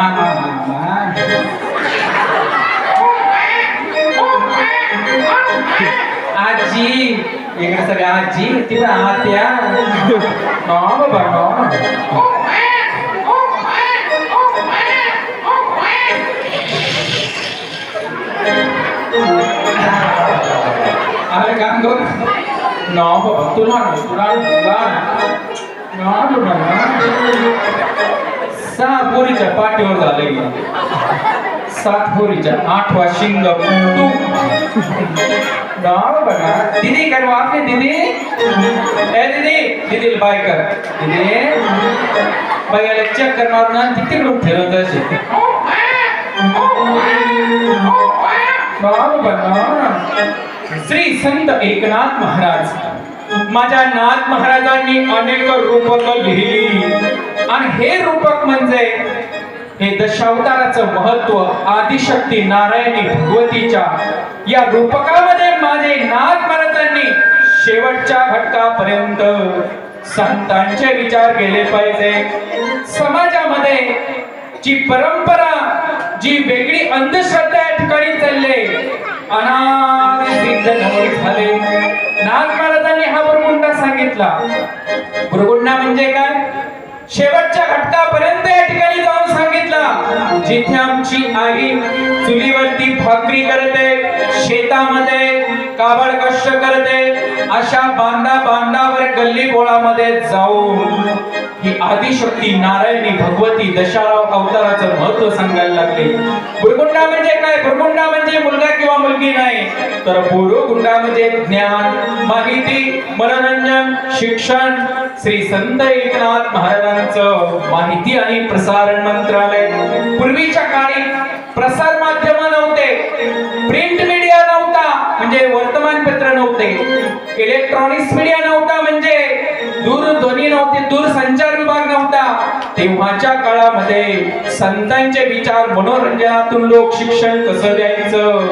मामा मामा आजी इकडे सगळ्या आजी तिकडे आत्या नो बाबा नो अरे काम कर नो बाबा तुला ना तुला तुला ना तुला सहा पोरीच्या पाठीवर झालंय सात पोरीच्या आठवा शिंग तू ना बाबा ना दीदी कर आपने दिदी? ए दिदी दीदी बाय कर चेक करणार ना तिथे लोक ठरवत असे गाव बाबा श्री संत एकनाथ महाराज. माझ्या नाथ महाराजांनी अनेक रूपक लिहिली. आणि हे रूपक म्हणजे हे दशावताराचं महत्त्व आदिशक्ती नारायणी भगवतीच्या या रूपकामध्ये माझे नाथ महाराजांनी शेवटच्या घटकापर्यंत संतांचे विचार केले पाहिजे. समाजामध्ये जी परंपरा जी वेगळी अंधश्रद्धा या ठिकाणी चालले अनादी झाले. नाथ महाराजांनी हा बुरगुंडा सांगितला. बुरगुंडा म्हणजे काय? शेवटच्या घटकापर्यंत या ठिकाणी जाऊन सांगितलं. जिथे आमची आई चुलीवरती भाकरी करते शेतामध्ये काबळ कष्ट करते अशा बांधा बांधावर गल्ली बोळामध्ये जाऊन ही आदिशक्ती नारायणी भगवती दशाराव अवताराचं महत्त्व सांगायला लागले. भुरगुंडा म्हणजे काय? भुरगुंडा म्हणजे मुलगा किंवा मुलगी नाही. तर बुरुगुंडा म्हणजे ज्ञान माहिती मनोरंजन शिक्षण श्री संत एकनाथ महाराजांचं माहिती आणि प्रसारण मंत्रालय. पूर्वीच्या काळी प्रसार माध्यम नव्हते प्रिंट मीडिया नव्हता म्हणजे वर्तमानपत्र नव्हते. इलेक्ट्रॉनिक्स मीडिया नव्हता म्हणजे दूरध्वनी नव्हते दूरसंचार विभाग तेव्हाच्या काळामध्ये संतांचे विचार मनोरंजनातून लोक शिक्षण कसं द्यायचं?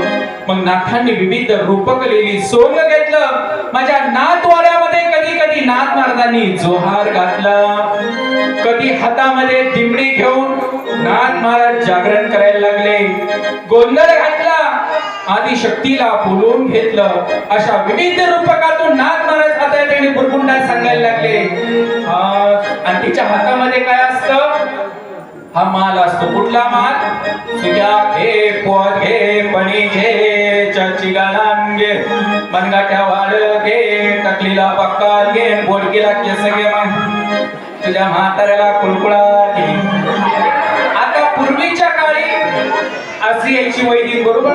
मग नाथांनी विविध रूपक लिहिली सोंग घेतलं. माझ्या नाथवाड्यामध्ये कधी कधी नाथ महाराजांनी जोहार घातला. कधी हातामध्ये दिमडी घेऊन नाथ महाराज जागरण करायला लागले. गोंधळ घातला. आदिशक्तीला बोलवून घेतलं. अशा विविध रूपकातून नाथ महाराज आता त्यांनी बुरबुंडा सांगायला लागले. हा, आणि तिच्या हातामध्ये काय असतं? हा माल असतो. कुठला माल? तुझ्या घे पोत घे पणी घे घे वाढ घे टकलीला पक्का घे बोडकीला केस घे मग. तुझ्या म्हाताऱ्याला कुलकुळा आता पूर्वीच्या काळी अशी यायची वैदिक बरोबर?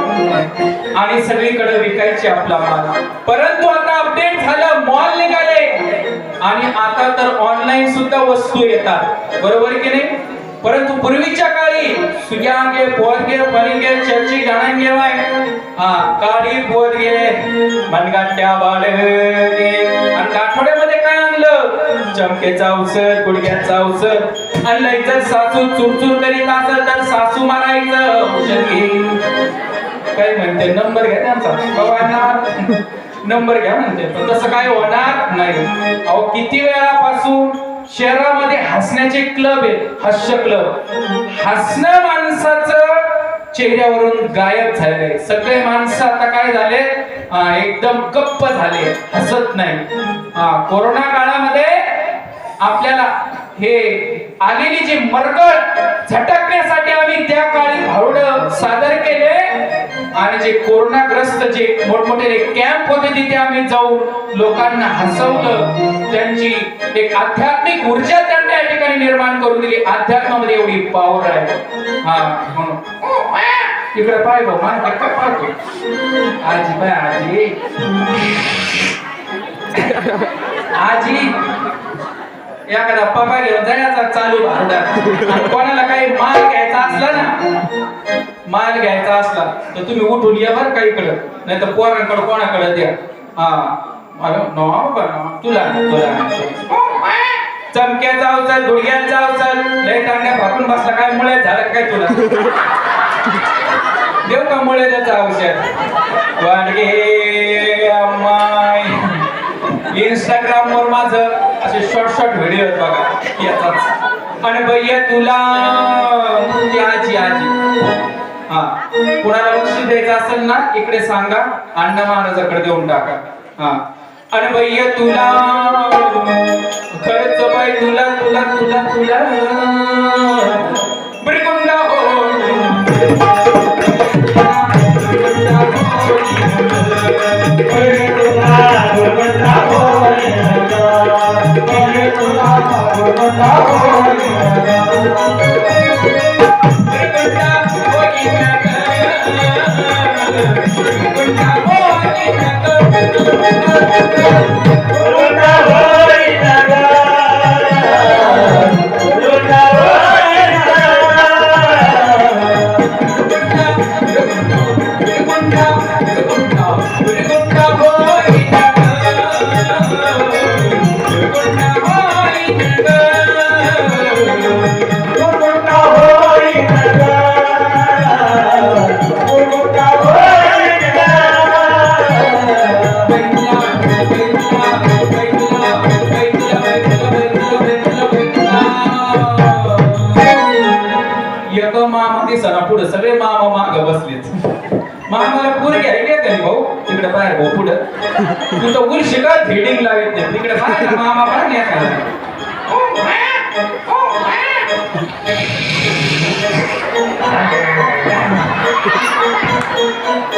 आणि सगळीकडे विकायची आपला माल. परंतु आता अपडेट झालं मॉल निघाले आणि आता तर ऑनलाईन सुद्धा वस्तू येतात. बरोबर की नाही? परंतु पूर्वीच्या काळी सुग्यांगे पोरगे पनिगे चर्ची गाणंगे वाय. हा काळी पोरगे मनगाट्या बाळगे. आणि आठवड्यामध्ये काय आणलं? चमकेचा औषध गुडघ्याचा औषध आणलंय जर सासू चुरचूर करीत असेल तर सासू मारायचं. औषध घे काय म्हणते नंबर घ्या त्यांचा. बाबा नंबर घ्या म्हणते. पण तसं काय होणार नाही. अहो किती वेळापासून शहरामध्ये हसण्याचे क्लब आहे हास्य क्लब हसणं माणसाचं चेहऱ्यावरून गायब झाले सगळे माणसं आता काय झाले? एकदम गप्प झाले. हसत नाही. हा कोरोना काळामध्ये आपल्याला हे आलेली जी मरगळ झटकण्यासाठी आम्ही त्या काळी भारुड सादर केले. आणि जे कोरोनाग्रस्त जे मोठमोठे कॅम्प होते तिथे आम्ही जाऊन लोकांना हसवलं. त्यांची एक आध्यात्मिक ऊर्जा त्यांना या ठिकाणी निर्माण करून दिली. अध्यात्मामध्ये एवढी पावर आहे. हा म्हणून. इकडे पाय भाऊ मान पाहतो आजी बाय आजी. आजी. एखादा पप्पा घेऊन जायचा चालू भारतात कोणाला काही माल घ्यायचा असला ना माल घ्यायचा असला तर तुम्ही उठून या बरं काही इकडं. नाही तर पोरांकडे कोणाकडे द्या. हा. मला नो बरं तुला तुला हो, चमक्याचा अवचल गुडघ्याचा अवचल लय टांग्या फाकून बसला काय मुळे झालं काय तुला? देऊ का मुळे त्याचा औषध? वाडगे अम्माय इंस्टाग्राम वर माझं असे शॉर्ट शॉर्ट व्हिडिओ आहेत बघा. याचा आणि भैया तुला ती आजी आजी. हा. कुणाला लक्ष द्यायचं असेल ना इकडे सांगा. अण्णा महाराजाकडे देऊन टाका. हा. आणि भैया तुला खरंच बाई तुला तुला तुला तुला. एक तू तर उल शिकत फिडिंग लावत नाही तिकडे बाहेर मामा पण नाही का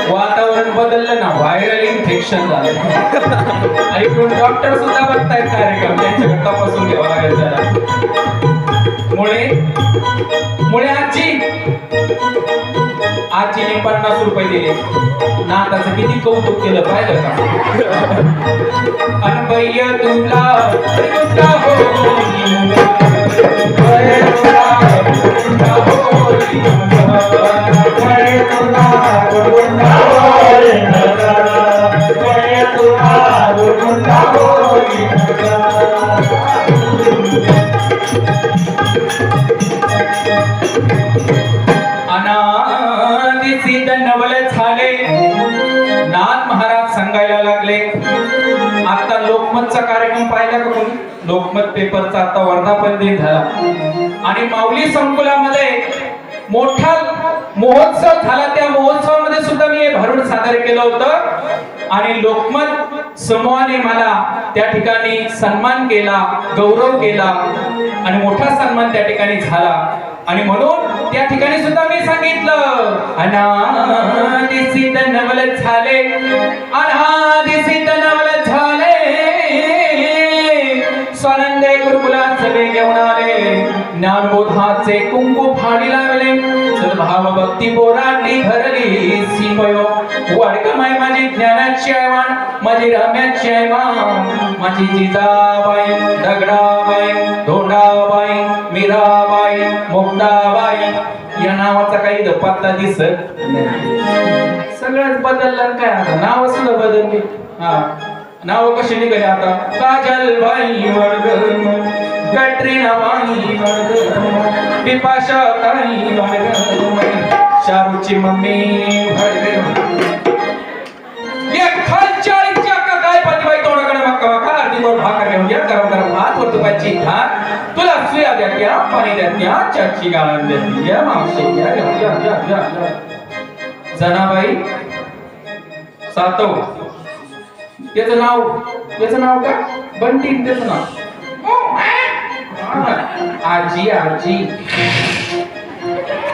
वातावरण बदललं ना व्हायरल इन्फेक्शन झालं. ऐकून डॉक्टर सुद्धा बघतायत कार्यक्रम त्यांच्याकडे तपासून घ्यावा लागेल जरा. मुळे मुळे आजी. आजीने पन्नास रुपये दिले नाताचं किती कौतुक केलं पाहिलं का अनबయ్య तुला Thank you. हो नाथ महाराज सांगायला लागले आता लोकमतचा कार्यक्रम पाहिला का कोणी लोकमत पेपरचा आता वर्धापन दिन झाला. आणि माऊली संकुलामध्ये मोठा महोत्सव झाला. त्या महोत्सवामध्ये सुद्धा मी हे भरून सादर केलं होतं. आणि लोकमत समूहाने मला त्या ठिकाणी सन्मान केला गौरव केला आणि मोठा सन्मान त्या ठिकाणी झाला. आणि म्हणून त्या ठिकाणी सुद्धा मी सांगितलं अनादिसित नवल झाले अनादिसित नवल झाले. स्वानंदे गुरुकुलात सगळे घेऊन आले ज्ञानबोधाचे कुंकू फाडी लागले सद्भाव भक्ती पोरांनी भरली सीमयो वाडक माय माझी ज्ञानाची आयवान माझी रम्याची आयवान. माझी जिजाबाई दगडाबाई धोंडाबाई मीराबाई मुक्ताबाई या नावाचा काही धपातला पत्ता दिसत सगळंच बदललं काय आता? नाव सुद्धा बदलली. हा. नाव कशी निघाली आता? काजल बाई वर्ग कटरीना बाई वर्ग पिपाशा ताई वर्ग शाहरुखची मम्मी वर्ग भात वर तुला सुया द्या त्या पाणी द्या त्या चटची गाळण द्या या मावशी या या या या जनाबाई सातव त्याचं नाव त्याचं नाव का? बंटी त्याचं नाव। आजी आजी।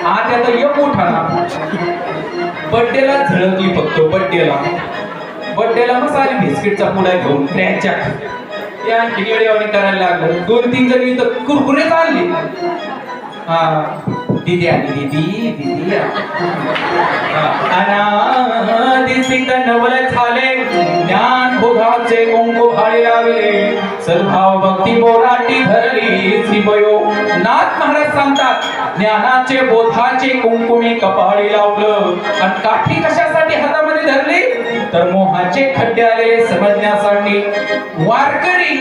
आजी आता एक उठा बड्डेला झळकली फक्त बड्डेला। बड्डेला मसाले बिस्किटचा पुडा घेऊन क्रॅकच्या या किडीवाणी करायला लागलं. दोन तीन जण तर कुरकुरे चालले हा. दिदी आली दिदी दिदी दिसिक नवल झाले. ज्ञान बोधाचे कुंकू भाळे लावले. सद्भाव भक्ती बोराटी धरली. श्रीमयो नाथ महाराज सांगतात ज्ञानाचे बोधाचे कुंकुमी कपाळी लावलं. आणि काठी कशासाठी हातामध्ये धरली? तर मोहाचे खड्डे आलेले समजण्यासाठी वारकरी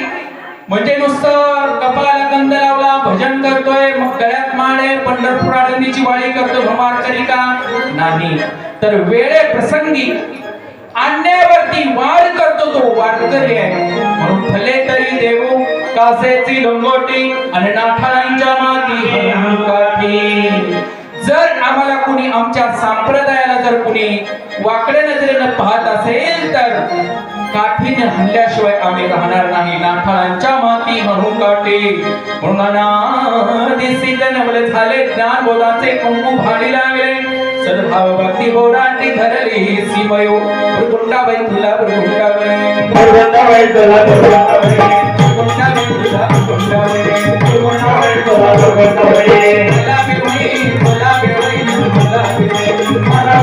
म्हणजे नुसतं कपाळाला गंध लावला भजन करतोय मग गळ्यात माळे पंढरपूर आळंदीची वाळी करतोय वारकरी का? नाही. तर वेळे प्रसंगी. आणण्यावरती वाढ करतो तो वारकरी आहे. म्हणून भले तरी देऊ कासेची लंगोटी आणि नाठाळांच्या माती काठी. जर आम्हाला कुणी आमच्या संप्रदायाला जर कुणी वाकड्या नजरेनं पाहत असेल तर काठीने हल्ल्याशिवाय आम्ही राहणार नाही. नाठाळांच्या माती म्हणून काठी म्हणून झाले. ज्ञान बोधाचे कुंकू भाडी लागले सद्भाव भक्ती बोराटी धरली. सीमयो तुला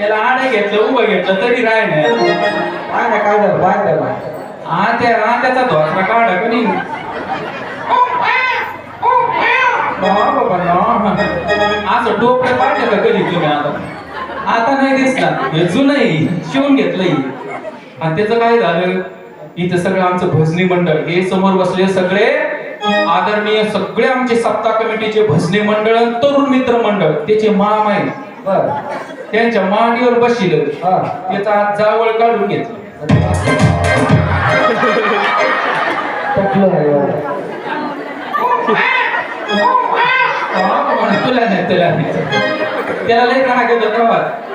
याला आडे घेतलं उभं घेतलं तरी राय नाही काय ना काय झालं काय झालं हा त्या त्याचा धोसरा काढा का नाही? बाबा बाबा असं डोकं पाडलं का कधी तुम्ही आता? आता नाही दिसला हे जुनही शिवून घेतलंय आणि त्याचं काय झालं? इथं सगळं आमचं भजनी मंडळ. हे समोर बसले सगळे. आदरणीय सगळे आमचे सप्ताह कमिटीचे भजनी मंडळ आणि तरुण मित्र मंडळ. त्याचे माम आहे बर. त्यांच्या मांडीवर बसिल हा. त्याचा हात जावळ काढून घेतलं. तुला नाही तुला नाही त्याला लय राग येतो प्रवास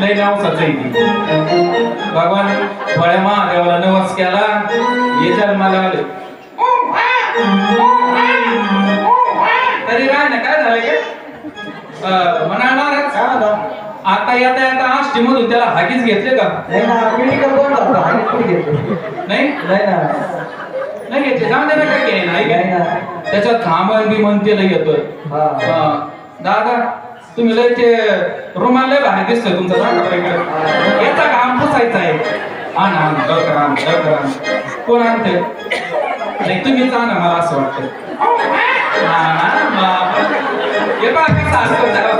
लय नावसाचं आहे भगवान फळ्या महादेवाला नवस केला. हे जन्माला आले. काय ना काय झालं का अं, म्हणा महाराज काय म्हणता? आता येता येता आष्टी मधून त्याला हागीच घेतले का? नाही ना कुठे घेतो नाही? नाही ना. नाही घेतले. जाऊन दे ना काय नाही नाही ना. त्याच्यात थांबण बिमन ते लय येतोय. दादा तुम्ही लय ते रुमाल लय भारी दिसतोय तुमचा इकडे याचा घाम पुसायचा आहे. आण आण लवकर आण लवकर आण कोण आणते नाही तुम्ही जा ना मला असं वाटतं पहा कसं असतं.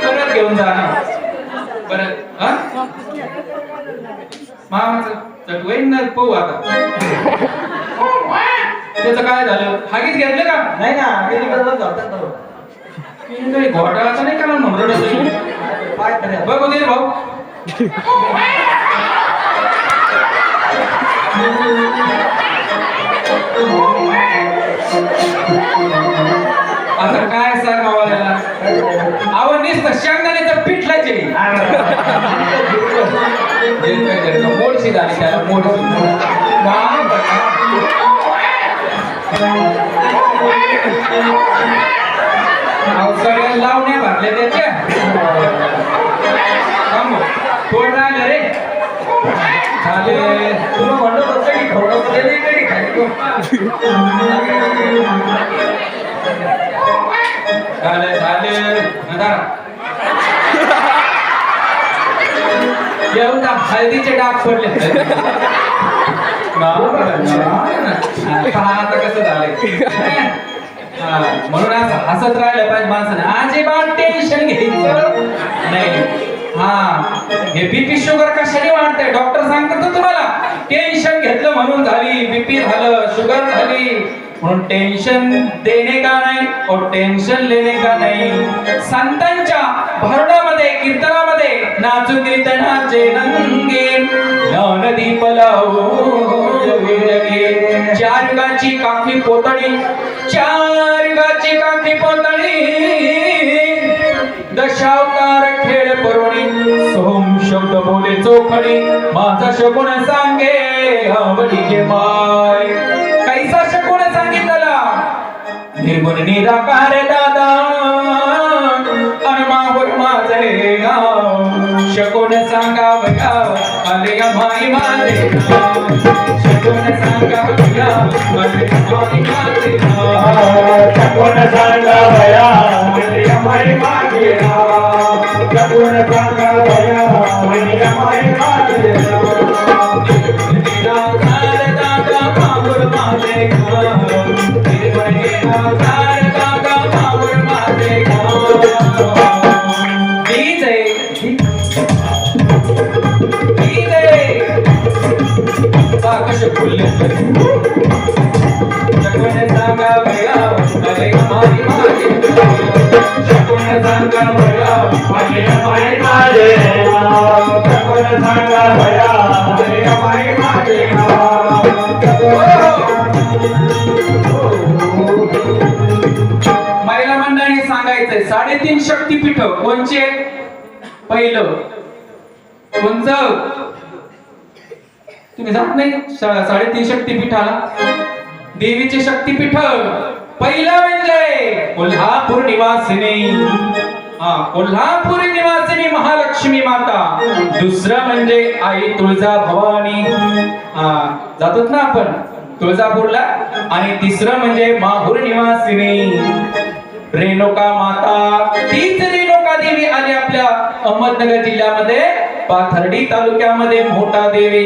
परत घेऊन जा ना परत हा मामाचं चट वैन ना पाहू आता त्याचं काय झालं हागीच घेतलं का नाही ना झालं तर. तिने काही घोटाळा तर नाही म्हणून रडत होती. काय करायचं? बघू रे भाऊ आता काय सांगावं याला? आवड नुसतं शेंगदाण्याचं पिठला जे मोडशी झाली त्याला मोडशी वा बघा. अहो, सगळ्या लावण्या भरल्या त्याच्या. कोण थोडं राहिलं रे. झाले. तुला म्हणलं होतं कधी खवडं कधी झाले झाले येऊन हळदीचे डाग पडले. पहा आता कसं झालंय. म्हणून असं हसत राहिलं पाहिजे माणसाने. अजिबात टेन्शन घ्यायचं नाही. हा हे बीपी शुगर कशाने वाढतंय? डॉक्टर सांगतात तुम्हाला. टेन्शन घेतलं म्हणून झाली. बीपी झालं शुगर झाली. म्हणून टेन्शन देणे का नाही और टेन्शन लेणे का नाही? संतांच्या भरणामध्ये कीर्तनामध्ये नाचू कीर्तनाचे नंगे. ज्ञानदीप लावो जगे चार गाची काठी पोतळी चार गाची काठी पोतळी. दशावतार खेळ परवणी सोम शब्द बोले चोखणी. माझा शकुन सांगे आवडी माय. निर्गुण निराकार दादा अनमावर माझे गाव शकुन सांगावया आले माई माझे गाव शकुन सांगावया आले माई माझे गाव चकोन सांगा भया म्हणजे अमाई मागे राव. चकोन सांगा भया म्हणजे अमाई मागे साडेतीन शक्तीपीठ कोणचे? पहिलं कोणचं तुम्ही जात नाही? साडेतीन शक्तीपीठाला? देवीचे शक्तीपीठ. पहिलं म्हणजे कोल्हापूर निवासिनी. हा कोल्हापूर निवासिनी महालक्ष्मी माता. दुसरं म्हणजे आई तुळजा भवानी हा जातात ना आपण? तुळजापूरला. आणि तिसरं म्हणजे माहूर निवासिनी. रेणुका माता. तीच रेणुका देवी आली आपल्या अहमदनगर जिल्ह्यामध्ये. पाथर्डी तालुक्यामध्ये मोठा देवी.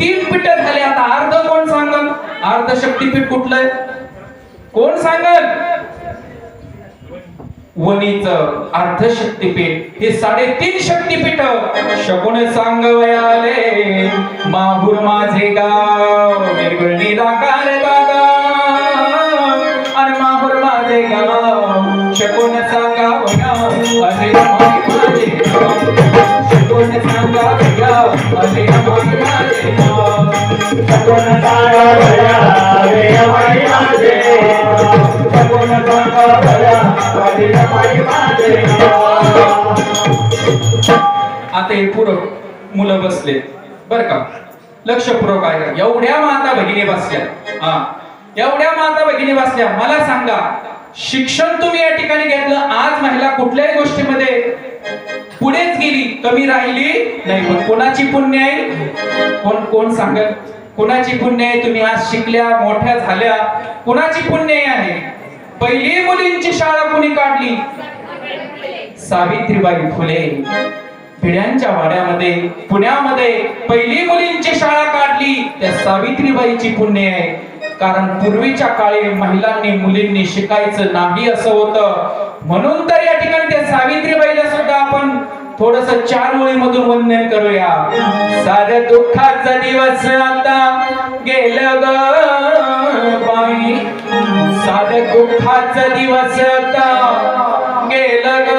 तीन पीठ झाले. आता अर्ध कोण सांगल? अर्ध शक्तीपीठ कुठलं? कोण सांगल? वणीच अर्धशक्तीपीठ हे साडेतीन शक्तीपीठ. शकुन सांगवयाले. माहूर माझे गाव. निर्गुण निराकार आता हे पूरक मुलं बसले. बर का? लक्षपूर्वक आहे एवढ्या माता भगिनी बसल्या. हा. एवढ्या माता भगिनी बसल्या. मला सांगा शिक्षण तुम्ही या ठिकाणी घेतलं आज महिला कुठल्याही गोष्टीमध्ये पुढेच गेली कमी राहिली नाही. पण कोणाची पुण्य आहे? कोण कोण सांगत कोणाची पुण्य आहे? तुम्ही आज शिकल्या मोठ्या झाल्या. कोणाची पुण्य आहे? पहिली मुलींची शाळा कुणी काढली? सावित्रीबाई फुले. भिड्यांच्या वाड्यामध्ये पुण्यामध्ये पहिली मुलींची शाळा काढली त्या सावित्रीबाईची पुण्य आहे. कारण पूर्वीच्या काळी महिलांनी मुलींनी शिकायचं नाही असं होतं. म्हणून तर या ठिकाणी त्या सावित्रीबाईला सुद्धा आपण थोडस चार ओळीमधून वंदन करूया. साध्या दुःखाचा दिवस आता गेलं गाई बाई. साध्या दुःखाचा दिवस आता गेलं ग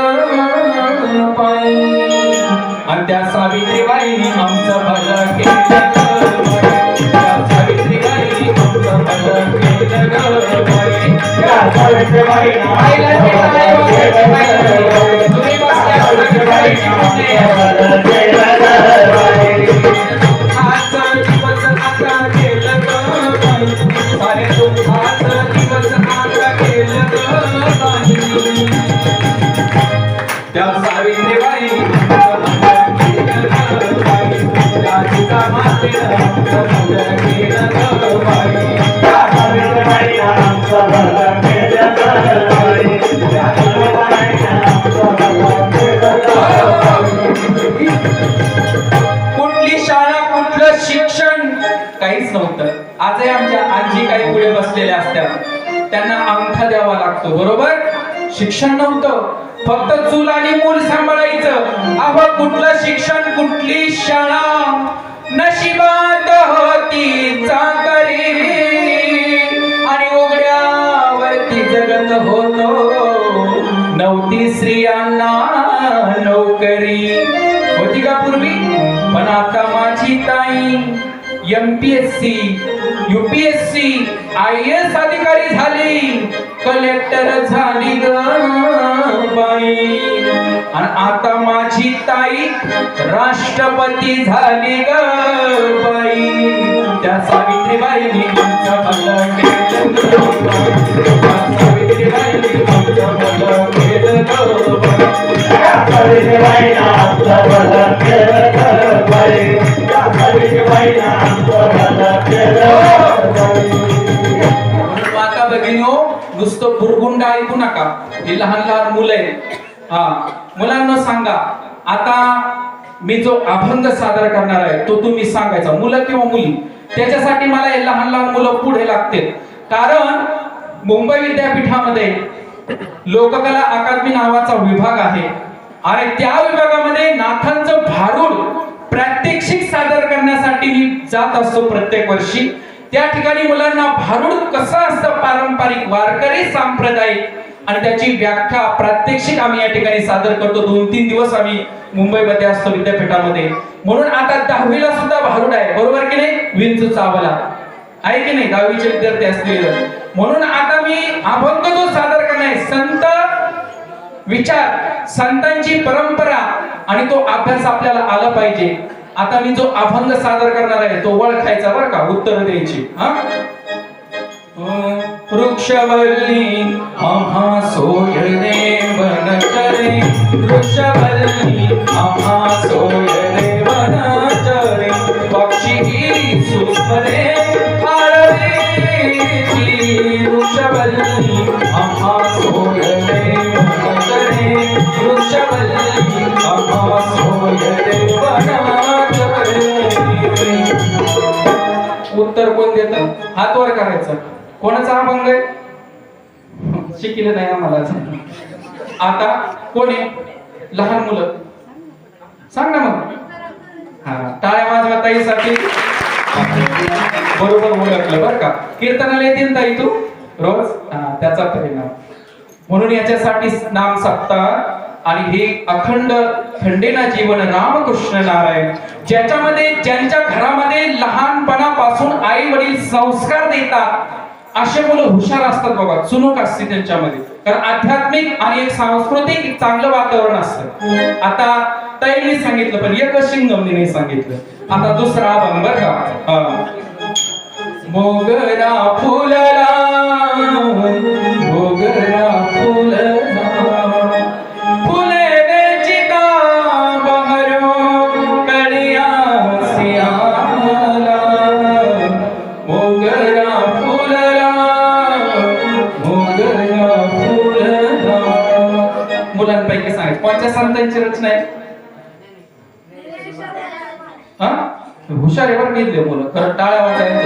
आणि त्या सावित्रीबाईनी आमचं भलं केलं त्या सावित्रीबाईनी आमचं भलं केलं ग बाई. तुम्ही बसल्या त्या सावित्रीबाई कुठली शाळा कुठलं शिक्षण? काहीच नव्हतं. आजही आमच्या आजी काही पुढे बसलेल्या असत्या. त्यांना अंगठा द्यावा लागतो बरोबर? शिक्षण नव्हतं. फक्त चूल आणि मूल सांभाळायचं. अहो कुठलं शिक्षण कुठली शाळा? नशिबात होती चाकरी. आणि उघड्यावरती जगत होतो. नव्हती स्त्रियांना नोकरी. होती का पूर्वी? पण आता माझी ताई M P S C UPSC I A अधिकारी झाली कलेक्टर झाली ग बाई आणि आता माझी ताई राष्ट्रपती झाली ग बाई त्या सावित्रीबाईंनी तुमचं भलं केलं ग बाई. सावित्रीबाईंनी भलं केलं ग बाई. आता माता नुसतं बुरगुंड ऐकू नका. ही लहान लहान मुलं आहेत. हा मुलांना सांगा आता मी जो अभंग सादर करणार आहे तो तुम्ही सांगायचा. मुलं किंवा मुली त्याच्यासाठी मला हे लहान लहान मुलं पुढे लागतील. कारण मुंबई विद्यापीठामध्ये लोककला अकादमी नावाचा विभाग आहे. आणि त्या विभागामध्ये नाथांचं भारूड प्रात्यक्षिक सादर करण्यासाठी मी जात असतो प्रत्येक वर्षी. त्या ठिकाणी मुलांना भारूड कसं असतं पारंपरिक वारकरी सांप्रदायिक? आणि त्याची व्याख्या प्रात्यक्षिक आम्ही या ठिकाणी सादर करतो. दोन तीन दिवस आम्ही मुंबईमध्ये असतो विद्यापीठामध्ये. म्हणून आता दहावीला सुद्धा भारूड आहे. बरोबर की नाही? विंचू चावला. आहे की नाही? दहावीचे विद्यार्थी असतील म्हणून आता मी अभंग जो सादर करणार आहे संत विचार संतांची परंपरा आणि तो अभ्यास आपल्याला आला पाहिजे. आता मी जो अभंग सादर करणार आहे तो ओळखायचा बर का उत्तर द्यायची. हा? वृक्षवल्ली आम्हा सोयरे वन करे वृक्षवल्ली आम्हा वन करे पक्षी सुस्मरे वृक्षवल्ली आम्हा करायचं? कोणाचा अभंग आहे? शिकले नाही आम्हाला आता कोण आहे? लहान मुलं. सांग ना मग. हा टाळ्या वाजवा ताईसाठी. बरोबर ओळखलं बरं का. कीर्तनाला येतील ताई तू? रोज? हा त्याचा परिणाम. म्हणून याच्यासाठी नाम सप्ताह आणि हे अखंड खंडेना जीवन रामकृष्ण नारायण ज्याच्यामध्ये ज्यांच्या घरामध्ये लहानपणापासून आई वडील संस्कार देतात असे मुलं हुशार असतात बाबा चुनूक असते त्यांच्यामध्ये. कारण आध्यात्मिक आणि एक सांस्कृतिक चांगलं वातावरण असतं. आता ताईंनी सांगितलं पण एक शिंगमनीने सांगितलं. आता दुसरा अभंग बरं का मोगरा फुलला संतांची आहे हा? हुशार आहे बरं गेले मुलं. खरं टाळ्या वाटायला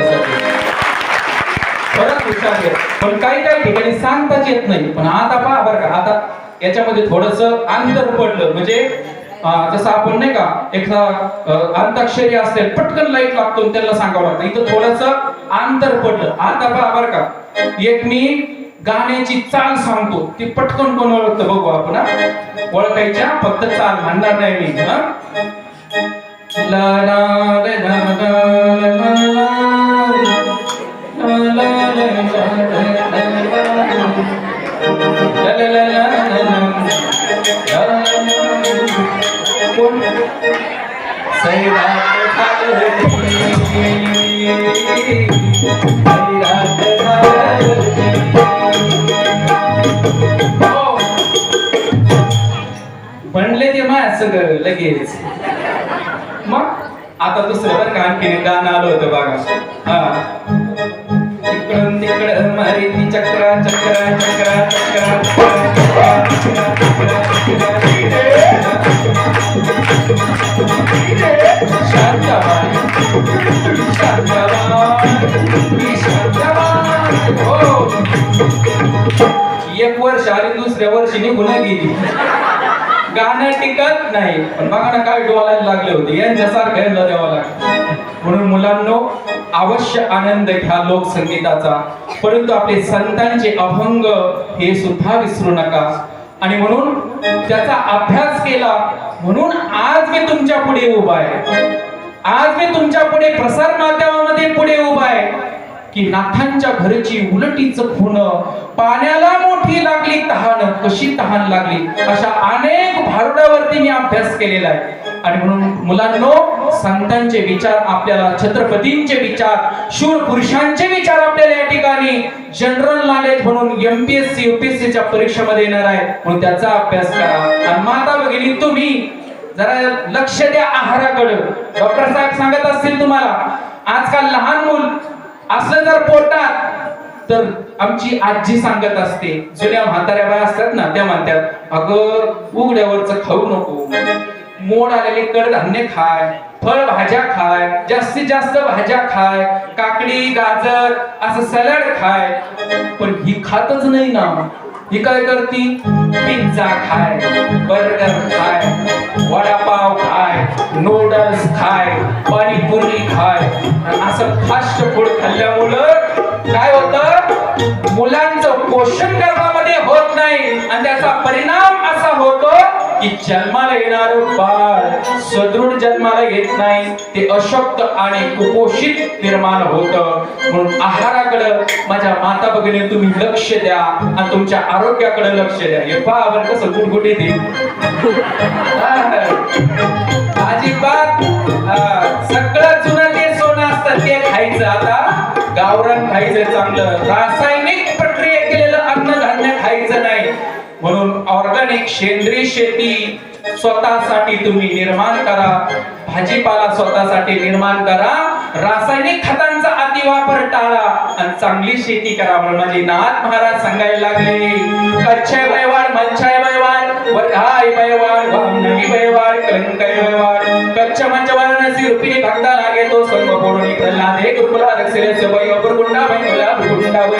खरंच हुशार आहे. पण काही काही ठिकाणी सांगताच येत नाही. पण आता पहा बरं का आता याच्यामध्ये थोडस अंतर पडलं. म्हणजे जसं आपण नाही का एखादा अंताक्षरी असते पटकन लाइट लागतो आणि सांगावं लागतं. इथं थोडस अंतर पडलं. आता पहा बरं का एक मी गाण्याची चाल सांगतो. ती पटकन कोण ओळखतं बघू आपण ओळखायच्या फक्त चाल म्हणणार नाही मी हा ला झाले ते माया सगळं लगेच मग आता दुसरं बरं का आणखी गाणं आलं होतं बघा हा तिकडं तिकडं मारी ती चक्रा चक्रा चक्रा चक्रा एक वर्ष आणि दुसऱ्या वर्षी निघून गेली गाणं टिकत नाही. पण बघा ना काय डोळायला लागले होते. यांच्यासारखं यांना द्यावं लागलं म्हणून मुलांनो अवश्य आनंद घ्या लोकसंगीताचा. परंतु आपले संतांचे अभंग हे सुद्धा विसरू नका. आणि म्हणून त्याचा अभ्यास केला. म्हणून आज मी तुमच्यापुढे उभा आहे. आज मी तुमच्यापुढे प्रसार माध्यमामध्ये पुढे उभा आहे. की नाथांच्या घरची उलटीच खून पाण्याला मोठी लागली तहान कशी तहान लागली? अशा अनेक भारुडावरती मी अभ्यास केलेला आहे. आणि म्हणून मुलांनो संतांचे विचार आपल्याला छत्रपतींचे विचार शूर पुरुषांचे विचार आपल्याला या ठिकाणी जनरल नॉलेज म्हणून एमपीएससी युपीएससीच्या परीक्षेमध्ये येणार आहे. म्हणून त्याचा अभ्यास करा. आणि माता भगिनी तुम्ही जरा लक्ष द्या आहाराकडे. डॉक्टर साहेब सांगत असतील तुम्हाला आजकाल लहान मुल असं जर पोटात तर आमची आजी सांगत असते जुन्या म्हाताऱ्या बाया असतात ना त्या म्हणतात अगं उघड्यावरच खाऊ नको. मोड आलेले कडधान्य खाय फळ भाज्या खाय जास्तीत जास्त भाज्या खाय काकडी गाजर असं सलाड खाय. पण ही खातच नाही ना. ही काय करती? पिझ्झा खाय बर्गर खाय वडापाव खाय नूडल्स खाय पाणीपुरी खाय. असं फास्ट फूड खाल्ल्यामुळं काय होतं? मुलांचं पोषण करण्यामध्ये होत नाही. आणि त्याचा परिणाम असा होतो की जन्माला येणार बाळ सदृढ जन्माला येत नाही ते अशक्त आणि कुपोषित निर्माण होतं. म्हणून आहाराकडे माझ्या माता भगिनी तुम्ही लक्ष द्या आणि तुमच्या आरोग्याकडे लक्ष द्या. हे पहा बरं कसं गुटगुटी दे अजिबात हा, सगळं जुनं ते सोनं असतं ते खायचं. आता गावरान खायचं चांगलं. रासायनिक ऑर्गॅनिक सेंद्रिय शेती स्वतःसाठी तुम्ही निर्माण करा. भाजीपाला स्वतःसाठी निर्माण करा. रासायनिक खतांचा अतिवापर टाळा आणि चांगली शेती करा म्हणून माझे नाथ महाराज सांगायला लागले. कच्छय बैवाड मच्छय बैवाड वधाय बैवाड वामनवी बैवाड कलंकय बैवाड कच्छ मंचवार नसी रुपिनी भक्ता लागे तो सर्व पोरुणी प्रल्हाद हे गुरुकुला रक्षले सवय अपर गुंडा बैला गुंडा बै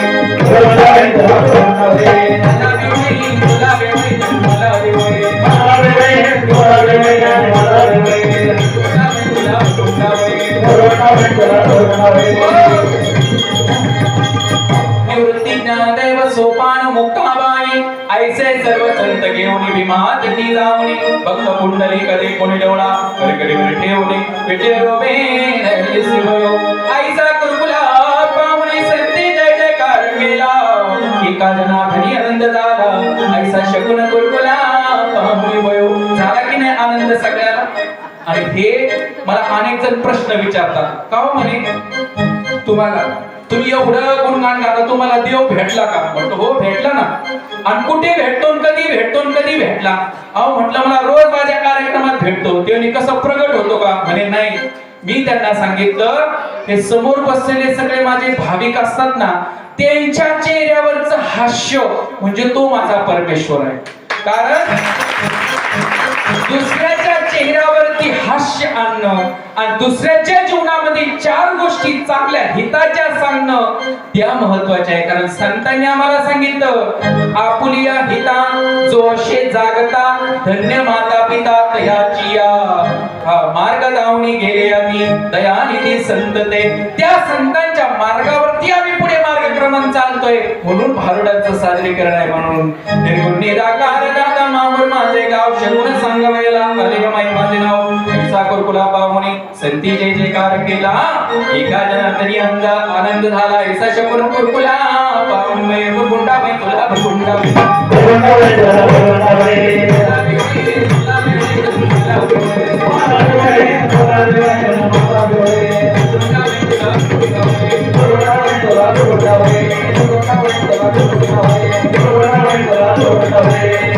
निवृत्ती ज्ञानदैव सोपान मुक्ताबाई ऐसे सर्व संत घेऊन भीमा तटी जाऊनी भक्त कुंडली कधी कोणी डोळा कधी कधी वर ठेवणे विटे रोबे नरली शिवयो ऐसा एका जना घरी आनंद झाला. ऐसा शकुन कुरकुला पाहुणे वयो झाला की नाही आनंद सगळ्याला? आणि हे मला अनेक जण प्रश्न विचारतात. का हो म्हणे? तुम्हाला तुम्ही एवढं गुणगान गाता तुम्हाला देव भेटला का? म्हणतो हो भेटला ना. आणि कुठे भेटतो कधी भेटतो कधी भेटला? अहो म्हटलं मला रोज माझ्या कार्यक्रमात भेटतो. ते कसं प्रगट होतो का? म्हणे नाही. मी त्यांना सांगितलं हे समोर बसलेले सगळे माझे भाविक असतात ना त्यांच्या चेहऱ्यावरच हास्य म्हणजे तो माझा परमेश्वर आहे. कारण दुसऱ्याच्या चेहऱ्यावरती हास्य आणणं आणि दुसऱ्याच्या जीवनामध्ये चार गोष्टी चांगल्या हिताच्या सांगणं त्या महत्त्वाच्या आहे. कारण संतांनी आम्हाला सांगितलं आपुलिया हिता जो असे जागता धन्य माता पिता तयाची मार्ग दावणी गेले आम्ही. दयानिधी संत ते त्या संतांच्या मार्गावरती आम्ही पुढे चालतोय. म्हणून भारुडाचं साजरीकरण आहे म्हणून. निर्गुण निराकार दादा मामूर माझे गाव शगुण सांगवायला आले माई माझे नाव साखर कुला पाहुणे संती जय जयकार केला. एका जनातरी अंग आनंद झाला. ऐसा शकुन कुरकुला. पाहुणे गुंडा मै तुला गुंडा मै হবে